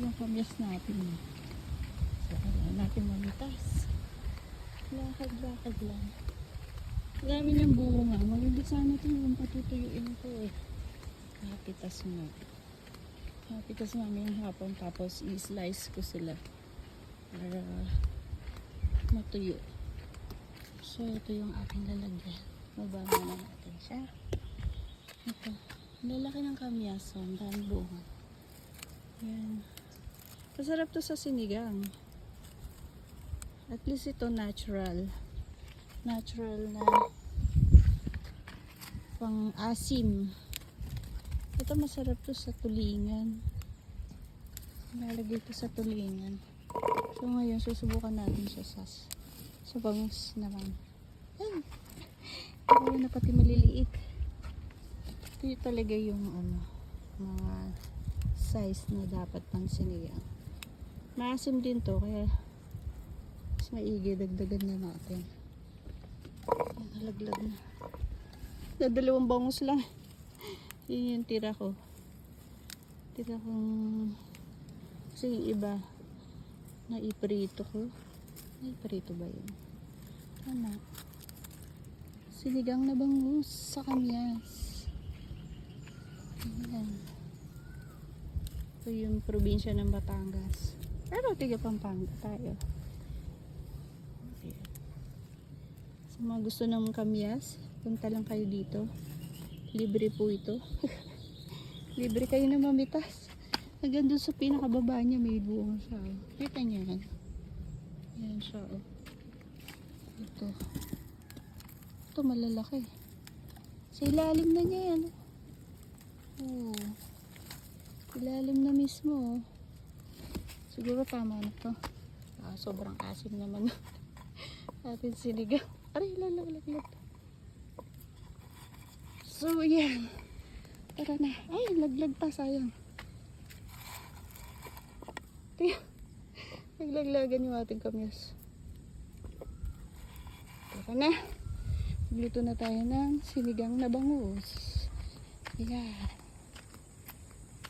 yung kamyas natin. So, kailangan natin mamitas. Lakad-lakad lang. Dami ng bunga. Maganda sana ito yung patutuyuin ko eh. Kapitas mo. Kapitas namin yung hapon tapos i-slice ko sila para matuyo. So, ito yung aking lalagyan. Mababa na natin siya. Ito. Lalaki ng kamyaso. Ang dami bunga. Yan. Masarap to sa sinigang. At least ito natural. Natural na pang asim. Ito masarap to sa tulingan. Nalagay ito sa tulingan. So ngayon susubukan natin siya sa sa bangus naman. Ay! Ako na pati maliliit. Ito yung talaga yung ano, mga size na dapat pang sinigang. Maasim din to kaya mas maigi dagdagan na natin. Nalaglag na. Na dalawang bangus lang. Yun yung tira ko. Tira kong kasi yung iba na iprito ko. Naiprito ba yun? Tama. Sinigang na bangus sa kamyas. Ayan. Ito yung probinsya ng Batangas. Pero tiga Pampanga tayo. Ayan. Sa mga gusto ng kamyas, punta lang kayo dito. Libre po ito. Libre kayo na mamitas. Hanggang doon sa pinakababa niya may buong siya. Kita niyo yan. Yan siya. Oh. Ito. Ito malalaki. Sa ilalim na niya yan. Oh. Ilalim na mismo. Oh. Siguro tama na to. Ah, sobrang asim naman. Atin sinigang. Aray, lalaglag. So, yan. Tara na. Ay, laglag pa. Sayang. Tingnan. Naglaglagan yung ating kamyas. Tara na. Magluto na tayo ng sinigang na bangus. Yan.